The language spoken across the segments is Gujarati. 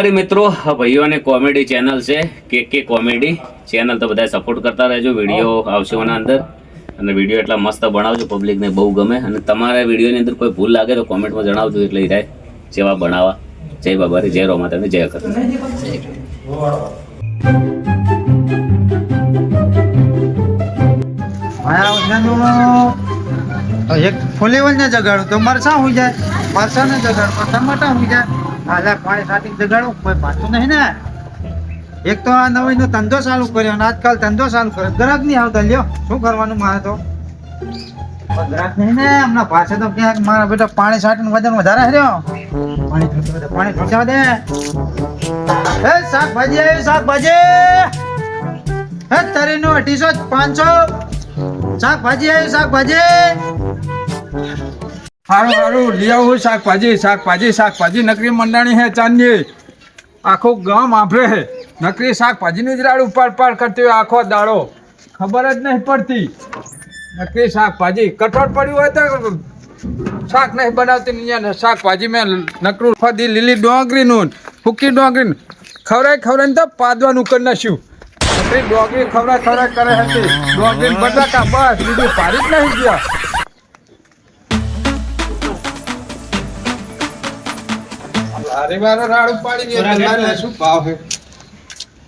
અમારી મિત્રો ભાઈઓને કોમેડી ચેનલ છે કે કે કોમેડી ચેનલ તો બધા સપોર્ટ કરતા રહેજો. વીડિયો આવશે એના અંદર. અને વીડિયો એટલા મસ્ત બનાવજો પબ્લિકને બહુ ગમે. અને તમારા વિડીયોની અંદર કોઈ ભૂલ લાગે તો કોમેન્ટમાં જણાવજો એટલે હિરાય જેવા બનાવવા જય બાબા જય રોમાતા તમે જય કર એક ફુલેવલ ને જગાડું. તો મરસા હોઈ જાય? મરસા ને જગાડું? ટમાટા હોઈ જાય. હાલે પાણી સાટી જગાડું કોઈ પાછું નહીં ને. એક તો આ નવી નો ધંધો ચાલુ કર્યો અને આજકાલ ધંધો ચાલુ કર્યો. ગ્રાહક નહીં આવતા, લ્યો. શું કરવાનું મારે તો? ગ્રાહક નહીં ને. હમણાં પાસે તો ક્યાંક મારા બેટા પાણી સાટીને વજન વધારે હર્યો પાણી પાણી ઠોકવા દે. એ શાકભાજી આવ્યું શાકભાજી! હે, તરીનું અઢીસો પાંચસો. શાકભાજી આવ્યું શાકભાજી! સારું સારું લઈ આવું શાકભાજી શાકભાજી શાકભાજી, નકરી મંડાણી હે ચાંદની. આખું ગામ આભરે હે. નકરી શાકભાજીની જ રાડ ઉપાડ પાડ કરતી હોય, આખો દાડો. ખબર જ નહીં પડતી. નકરી શાકભાજી કઠોળ પડ્યું હોય તો શાક નહીં બનાવતી નહીં શાકભાજી મેં નકરું ફદી લીલી ડોંગરીનું, ફૂકી ડોંગરીનું. ખવડાય ખવડાય તો પાદવાનું કરી નાખ્યું. નકરી ડોંગરી ખવરાય ખવરાય કરે હતી ડોંગરી બટાકા, બસ, બીજું પાડી જ નહીં ગયા. અરે મારો રાડ પાડી દે ધંધાને શું ભાવ હે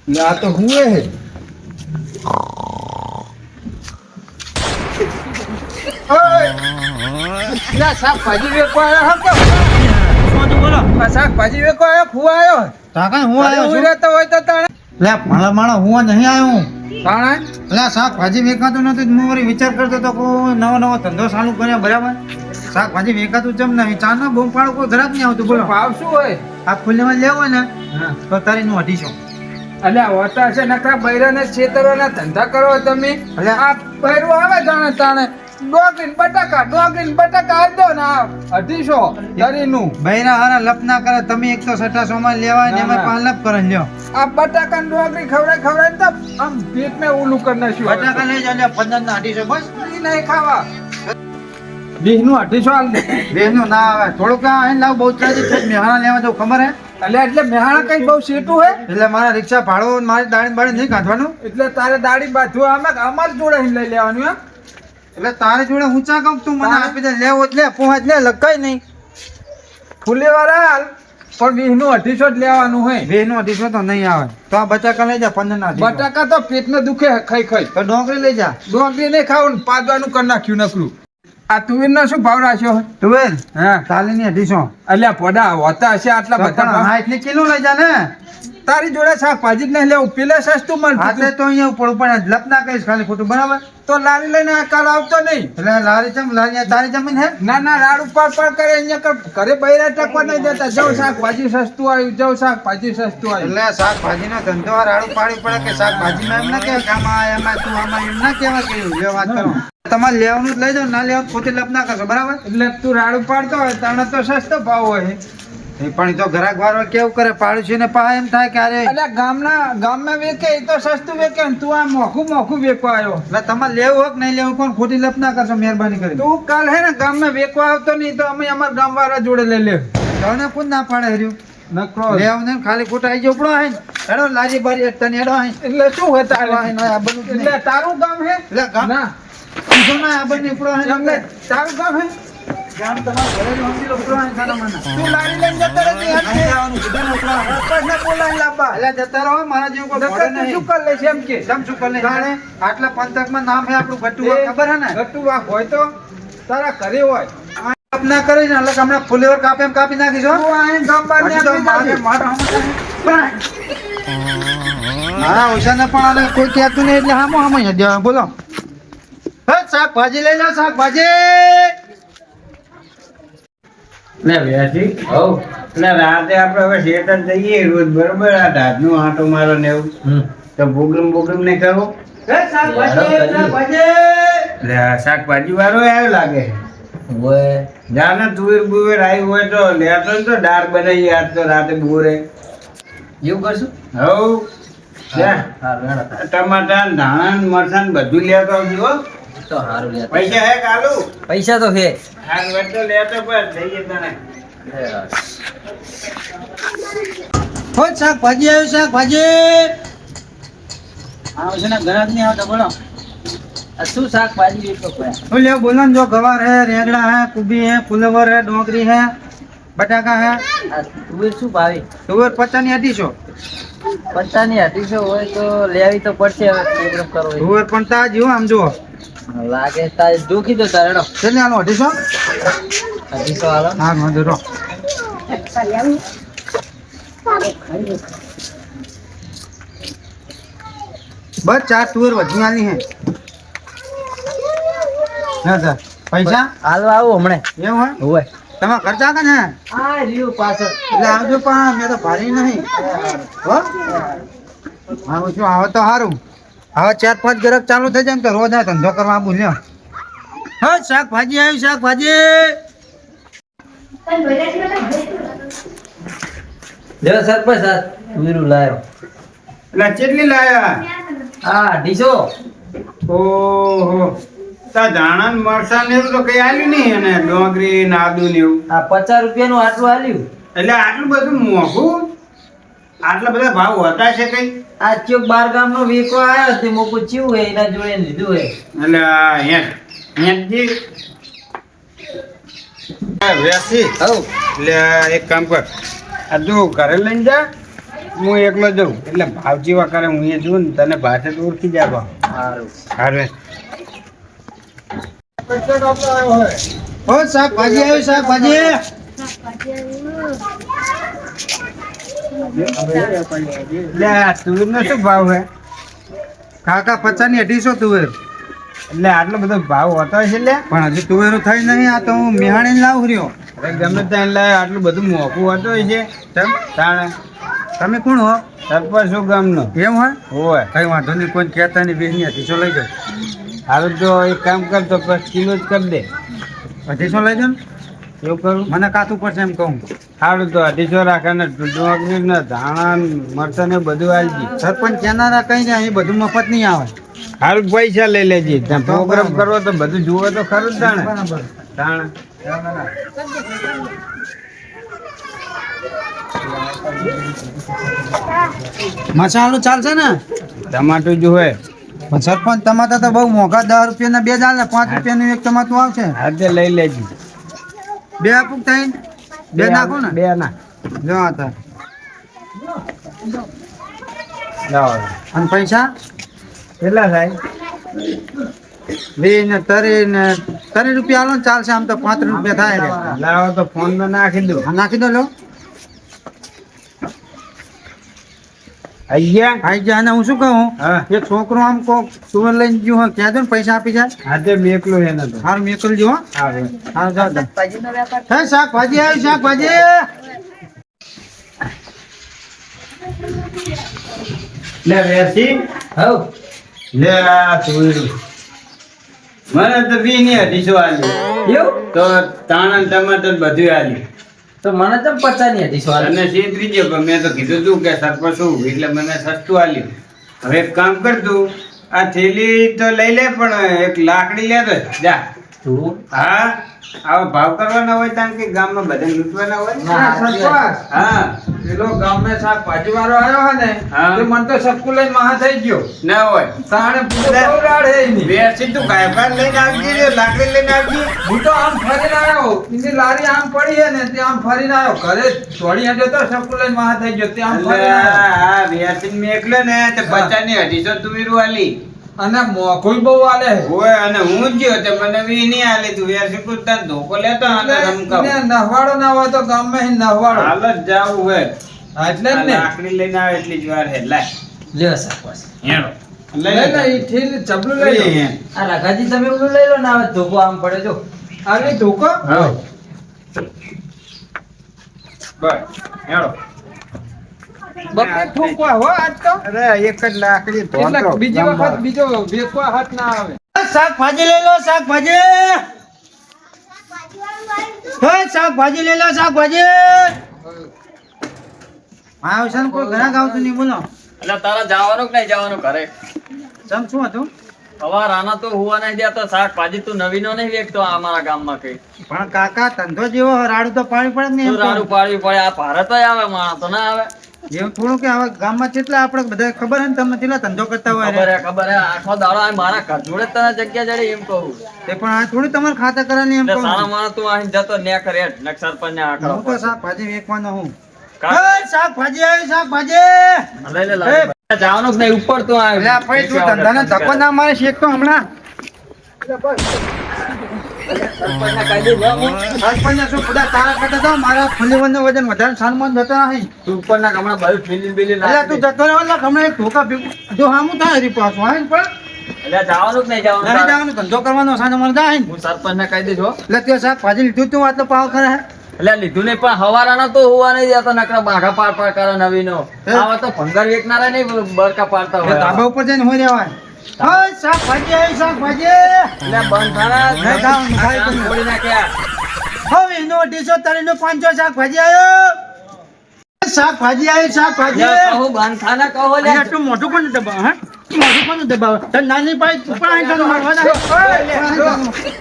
ના તો હું હે! ના, શાકભાજી વેચવા આયા હમ તો. બોલો શાકભાજી વેચવા આયા, ખુવા આયો. કાકા હું આવ્યો રહેતો હોય તો તાણે. લે માળા માણસ હું નહીં આવ્યો તાણે? એટલે શાકભાજી વેચાતું નથી હું વળી વિચાર કરતો હતો કોઈ નવો નવો ધંધો ચાલુ કર્યો બરાબર? શાકભાજી વેચાતું ચમ ને ચા ના બહુ પાડો કોઈ ઘરાક નહીં આવતું બોલો. ભાવ શું હોય? આ ખુલ્લેમાં લેવો ને. તો તારી નું અઢીસો. એટલે હોતા છે નકરા બૈરાને છેતરવાના ધંધા કરો તમે. એટલે આ બૈરું આવે જાણે તાણે. ડોગરીન બટાકા ડોગરીન બટાકા દો ને અઢીસો દરીનું. બૈરા હારા લપ ના કરે તમે એક તો સટાસો માં લેવા ને એમાં ના. કરે લ્યો. આ બટાકા ને ડોગરી ખવડાય ખવડાય તો આમ પેટ ને ઉલું કરી નાખ્યું બટાકા લઈ જાય પંદર ના અઢીસો બસ. નહીં ખાવા. વીસ અઢીસો હાલ દે. ના આવે. થોડુંક આ લાવ બહુ ત્રાજી મેહાણા લેવા જવું ખબર હે? અલ્યા એટલે મેહાણા કઈ બહુ સેટું હે? એટલે મારા રિક્ષા ભાડો મારી દાડી બાડી નહીં કાઢવાનું? એટલે તારે દાડી બાંધવું આમાં અમાર જોડે લઈ લેવાનું એમ? એટલે તારે જોડે ઊંચા કહું તું મને આપી દે લેવો જ લે પહોંચ લે લગાઈ નહીં. ફૂલેવાળા હાલ. પણ વીસનું અઢીસો જ લેવાનું હોય. વીસનું અઢીસો તો નહીં આવે. તો આ બટાકા લઈ જા પંદર ના બટાકા તો પેટને દુખે ખાઈ ખાઈ. તો ડોંગરી લઈ જા. ડોંગરી નહીં ખાવું ને પાદવાનું કરી નાખ્યું નકરું. આ તુવેર તુવેરનો શું ભાવ રાખ્યો? તુવેર? હા. ચાલી ની અઢીસો. એટલે પોડા હોતા હશે આટલા બધા ની કિલો લઈ જા ને. તારી જોડે શાકભાજી જ નહીં લેવું પેલે સસ્તું મળતું હાથે તો અહીંયા ઉપર પણ લપ ના કહીશ ખાલી ખોટું બરાબર? તો લારી લઈને કાલ આવતો નહીં. એટલે લારી જમ લારી તારી જમીન હે? ના ના રાડ ઉપર પર કરે અહીંયા ઘરે બૈરા ટકવા નહીં દેતા. જવ શાકભાજી સસ્તું આવ્યું જવ શાકભાજી સસ્તું આવ્યું. એટલે શાકભાજી નો ધંધો આ રાડું પાડી પડે કે શાકભાજી માં એમ ના કહેવાય કે આમાં એમાં તું આમાં એમ ના કેવા કહ્યું એવું. વાત કરો. તમારે લેવાનું જ લઈ જાઓ ના લેવાનું પોતે લપ ના કરશો બરાબર? એટલે તું રાડું પાડતો હોય તને તો સસ્તો ભાવ હોય. પણ તો ઘરાક વાળો કેવું કરે? પાડોશી ને પા એમ થાય કે અરે એટલે ગામના ગામમાં વેચે એ તો સસ્તું વેચે ને તું આ મોખું મોખું વેચવા આવ્યો. એટલે તમારે લેવું હોય નહીં લેવું પણ ખોટી લપ ના કરશો મહેરબાની કરી તું કાલ હે ને ગામમાં વેચવા આવતો નહીં તો અમે અમારા ગામ વાળા જોડે લઈ લે. તને કોણ ના પાડે હર્યું? નકરો. લેવું ને ખાલી ખોટાઈ ઉપડો હે એડો લારી બારી તને એડો હે એટલે શું હોય તારે? આ બધું એટલે તારું ગામ હે? એટલે ગામ ના. તું ના આ બંને ઉપડો હે તારું ગામ હે? ગામ તમારા ઘરે જ સમજી લો ઉપડો હે તું લારી લઈને જતો રહેજે અહીં હાથે. જવાનું કીધું ને ઉપડો હે. સરપંચને બોલાવીને એટલે જતા રહો મારા જેવું કોઈ નકર નહીં. શું કરી લઈશ એમ કે? સમ શું કરે જાણે. આટલા પંથકમાં નામ હે આપણું ગટ્ટુ ખબર હે ને? ગટ્ટુ વાઘ હોય તો તારા ઘરે હોય. ના કરે ને એટલે હમણાં ફુલેવર કાપે એમ કાપી નાખીશો હા ઓછા ઓછાને પણ આને કોઈ કહેતું નહીં એટલે હામો હામો દેવા બોલો. હે શાકભાજી લઈ લો શાકભાજી! ને વ્યાસી હવ. એટલે રાતે આપણે હવે શેતન જઈએ રોજ બરોબર? આ ઢાઢનું આંટો મારો ને એવું. તો પ્રોગ્રામ પ્રોગ્રામ ને કરો. શાકભાજી વાળો આવ્યો લાગે. જાને તુવેર બુવેર આવી હોય તો લેતો ને તો દાળ બનાવી આજ તો રાતે બોરે. એવું કરશું? હવ. ટમાટા ધાણા મરસાન મરચાં ને બધું લેતો આવજો હો. તો હારું લે પૈસા હે કાલુ? પૈસા તો હે હાલ વચ્ચે લેતો પણ જઈએ તને. હો શાકભાજી આવ્યું શાકભાજી. આવો છે ને ઘરાક નહીં આવતા બોલો. શું શાક ભાજી હું લ્યો બોલો ને જો ગવાર હે રેગડા હે કુબી હે ફુલવર હે ડોંગરી હે બટાકા હે. આ તુવેર શું ભાવે? તુવેર પચાસની અઢીસો. પચાસની અઢીસો હોય તો લેવી તો પડશે હવે પ્રોગ્રામ કરવો તુવેર પણ તા જીવો આમ જુઓ. લાગે તારે જોખી દો તારે રો કેટલી આનો અઢીસો? અઢીસો આલો. હા વાંધો રો બસ ચાર તુવેર વધી આલી હે. ના સર પૈસા? હાલવા આવું હમણે. એવું હોય? હોય. તમે ખર્ચા કે ને? આ રહ્યું પાછળ. એટલે આવજો પણ મેં તો ભારી નહીં. હો? આવું છું આવે તો સારું. હવે ચાર પાંચ ગ્રાહક ચાલુ થઈ જાય ને તો રોજ આ ધંધો કરવા આવું લ્યો. હા શાકભાજી આવી શાકભાજી. લ્યો સરપંચ તુવેરું લાયો. એટલે કેટલી લાયા? હા અઢીસો ઓહો તા ધાણા ને મરસા ને એવું તો કઈ આલ્યું નહીં અને ડોંગરી ને આદુ ને એવું. આ પચાસ રૂપિયાનું આટલું હાલ્યું એટલે આટલું બધું મોંઘું? આટલા બધા ભાવ હોતા છે કઈ? આ ચોક બાર ગામનો વેકો આવ્યો તે મો પૂછ્યું હોય એના જોડે લીધું હોય એટલે આ હેઠ હેઠજી વેસી હવ એટલે એક કામ કર. આ તું ઘરે લઈને જા હું એકલો જઉં. એટલે ભાવ જેવા કરે હું એ જોઉં ને તને ભાતે તો ઓળખી જા ભાવ સારું હારે હો સાહેબ ભાજી આવી સાહેબ એટલે આ તુવેરનો શું ભાવ છે કાકા પચાસની અઢીસો તુવેર. એટલે આટલો બધો ભાવ હોતો છે એટલે પણ હજુ તુવેરો થઈ નહીં આ તો હું મિહાણી લાવ રહ્યો. ગમે ત્યાં એટલે આટલું બધું મોંઘું હોતો છે. તાણે. તમે કોણ હો? સરપંચ શું ગામનો. એમ હોય? હોય. કઈ વાંધો નહીં કોઈ કહેતા નહીં વીસની અઢીસો લઈ જાઓ. હારું તો એક કામ કર તો પછી કિલો જ કરી દે. અઢીસો લઈ જાઓ એવું કરું? મને કાતું પડશે એમ કહું. સારું તો અઢીસો રાખે ને ડુંગળી ને ધાણા ને ને બધું આલજી. સરપંચ કેનારા કઈ ને અહીં બધું મફત નહીં આવે. સારું પૈસા લઈ લેજે. પ્રોગ્રામ કરવો તો બધું જુઓ તો ખરું જ બરાબર. તાણે મસાલો ચાલશે ને? ટમાટું જુએ પણ સરપંચ ટમાટા તો બહુ મોંઘા દસ રૂપિયાના બે ચાલે પાંચ રૂપિયાનું એક ટમાટું આવશે. હાથે લઈ લેજે. બે આપું થઈ બે નાખો ને. બે ના જો લાવો. અને પૈસા? કેટલા થાય? વીસ ને તરી ને તરી રૂપિયા આલો ને ચાલશે આમ તો પાંચ રૂપિયા થાય લાવો તો ફોન તો નાખી દો. નાખી દો લો. અહીંયા આઈ જાય હું શું કહું? એક છોકરો આમ કોક સુવર લઈને ગયો હોય ક્યાં ને પૈસા આપી જાય? હાથે મેકલો એને તો. હારું મેકલ જો હા. હા જાઓ જાઓ. હે શાકભાજી આવી શાકભાજી. લે વેસી. હવ. લે આ મને તો બી નહીં અઢીસો આલ્યું. એવું? તો તાણ ટમાટર બધું આલ્યું. તો મને તો પચાની હતી હાલ્યું અને છેતરી ત્રીજો પણ મેં તો કીધું તું કે સરપંચ શું એટલે મને સસ્તું આલ્યું. હવે એક કામ કર તું, આ થેલી તો લઈ લે, પણ એક લાકડી લે તો જા. હા? આવો ભાવ કરવાના હોય કારણ કે ગામમાં બધા લૂંટવાના હોય? હા પેલો ગામમાં શાકભાજી વાળો આવ્યો હે ને તે મને તો સબકુ લઈને મહા થઈ ગયો. ના હોય. તાણે પૂરો બહુ રાડ હે એની. વેરસી તું કાયપાન લઈને આવજી રે લાકડી લઈને આવજી. હું તો આમ ફરીને આવ્યો. એની લારી આમ પડી હે ને તે આમ ફરીને આવ્યો. ઘરે દોડી આવ્યો તો સબકુ લઈને મહા થઈ ગયો તે આમ ફરીને આવ્યો. વેરસી મેં એકલો ને તે પચાસની અઢીસો તુવેરું આલી અને મોઘું બહુ આલે. હોય અને હું જ ગયો તે મને વી નહીં આલે તું વેરસી તું તાર ધોકો લેતો અને એટલે નહવાડો ના હોય તો ગામમાં ઈ નહવાડો. હાલ જ જાવ હે એટલે જ ને. લાકડી લઈને આવે એટલી જ વાર હે. લાય. લ્યો સરપંચ હેડો લઈ લે ઈ ઠીલ ચપલું લઈ લે. આ રાઘાજી તમે ઓલું લઈ લો ને આવે ધોકો આમ પડે જો. આવી ધોકો. હા. બસ હેડો બકે ઠોકવા હો આજ તો. અરે એક જ લાકડી એટલે બીજી વખત બીજો વેચવા હાથ ના આવે. શાકભાજી લઈ લો શાકભાજી. હે શાકભાજી લઈ લો શાક ભાજી ને કોઈ ઘણા આવતું નહીં બોલો. એટલે તારા જવાનું કે નહીં જવાનું ઘરે? ચમ શું હતું? હવા રાના તો હુવા નહીં દેતો શાકભાજી તું નવીનો નહીં વેચતો અમારા ગામમાં કઈ. પણ કાકા ધંધો જેવો રાડું તો પાણી પડે જ ને તું એમ રાડું પાડવી પડે? આ ભારત આવે માણસ તો ના આવે. એવું થોડું કે હવે ગામમાં કેટલા આપણે બધા ખબર ને તમને કેટલા ધંધો કરતા હોય ખબર ખબર આખો દાડો આ મારા ઘર જોડે તને જગ્યા જડે એમ કહું. તે પણ આ થોડી તમારે ખાતા કરવાની એમ કહું. સારા માણસ તું અહીં જતો ને કરે નક સરપંચ ને આકડો હું તો શાકભાજી વેચવાનો હું. શાકભાજી આવી શાકભાજી! લઈ લે જવાનું જ નહીં ઉપર તું આ ધંધાને ધક્કો ના મારે શેક તો હમણાં. લીધું તું આટલો પાવ કરે એટલે લીધું નહીં પણ હવારાના તો હોવા નહીં જતો નકરા બાઘા પાર પાર કરે નવીનો? આવા તો ભંગાર વેચનારા નહીં બરકા પાડતા હોય. ધાબા ઉપર જઈને હોય રહેવાય. હા શાકભાજી શાકભાજી. એટલે બંધ પણ. હવે એનો અઢીસો તારીનો પાંચસો શાકભાજી આવ્યો શાકભાજી આવી શાકભાજી. એટલે કહું બંધ કહો લે. તું મોઢું કોને દબાવે હે? મોઢું કોને તને નાની પાઈ તું પણ.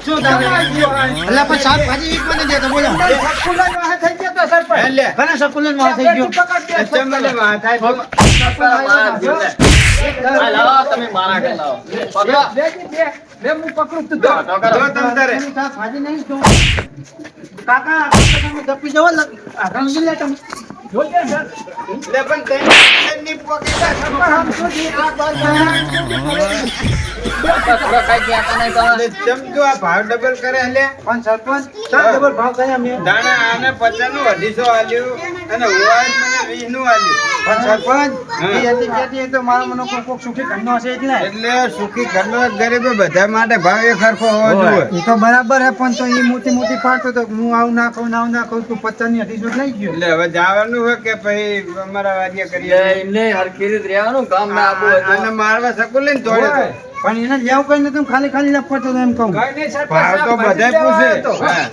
શું? એટલે પણ શાકભાજી ઈ કોને દેતો બોલો. એટલે ઘણા સકુલન થઈ ગયો. થાય. લાવો તમે મારા ઘરે લાવો. પકડો. જો તમ તારે શાકભાજી નહીં શું? કાકા તમે દપી જવો ને આ લે તમે એટલે પણ તઈ ની પોકેટ થોડો કાંઈ કહેતા નહીં તમે. ચમચો ભાવ ડબલ કરે એટલે પણ સરપંચ ડબલ ભાવ કર્યા મેં દાણા આને પચાસનું અઢીસો આલ્યું અને ઉવાજ મને વીસનું આલ્યું. પણ સરપંચ હા. એ હતી કહેતી એ તો મારા મને કોઈ કોક સુખી ઘરનો હશે એટલે એટલે સુખી ઘરનો ગરીબ બધા માટે ભાવ એ સરખો હોવો જોઈએ. એ તો બરાબર હે પણ તો એ મોટી તો હું આવું ના કહું આવું ના કહું તું પચાસની અઢીસો જ લઈ ગયો. એટલે હવે જવાનું હોય કે ભાઈ અમારા કરીએ? એમને હરખી રીતે રહેવાનું કામ ના આપવું હોય મારવા શકું લઈને તો. પણ એને લેવું કઈ નથી ખાલી ખાલી લપતો તો એમ કહું. ભાવ તો બધાય પૂછે.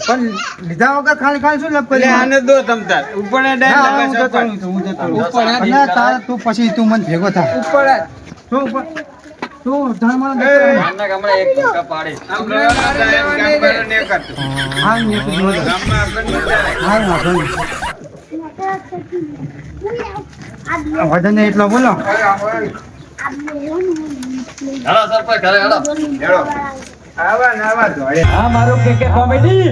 પણ લીધા વગર ખાલી ખાલી શું લપ એટલે આને દો તમ ઉપર હા, જતો હું ઉપર? અને તું પછી તું મને ભેગો થા. તું ઉપર તું ધર્મમાં એક પાડી. આમ કરે ને એ હા હું વજન એટલો બોલો. હાલો સરપંચ ઘરે હાલો. આવા ને આવા દોડે. આ મારું કે કે કોમેડી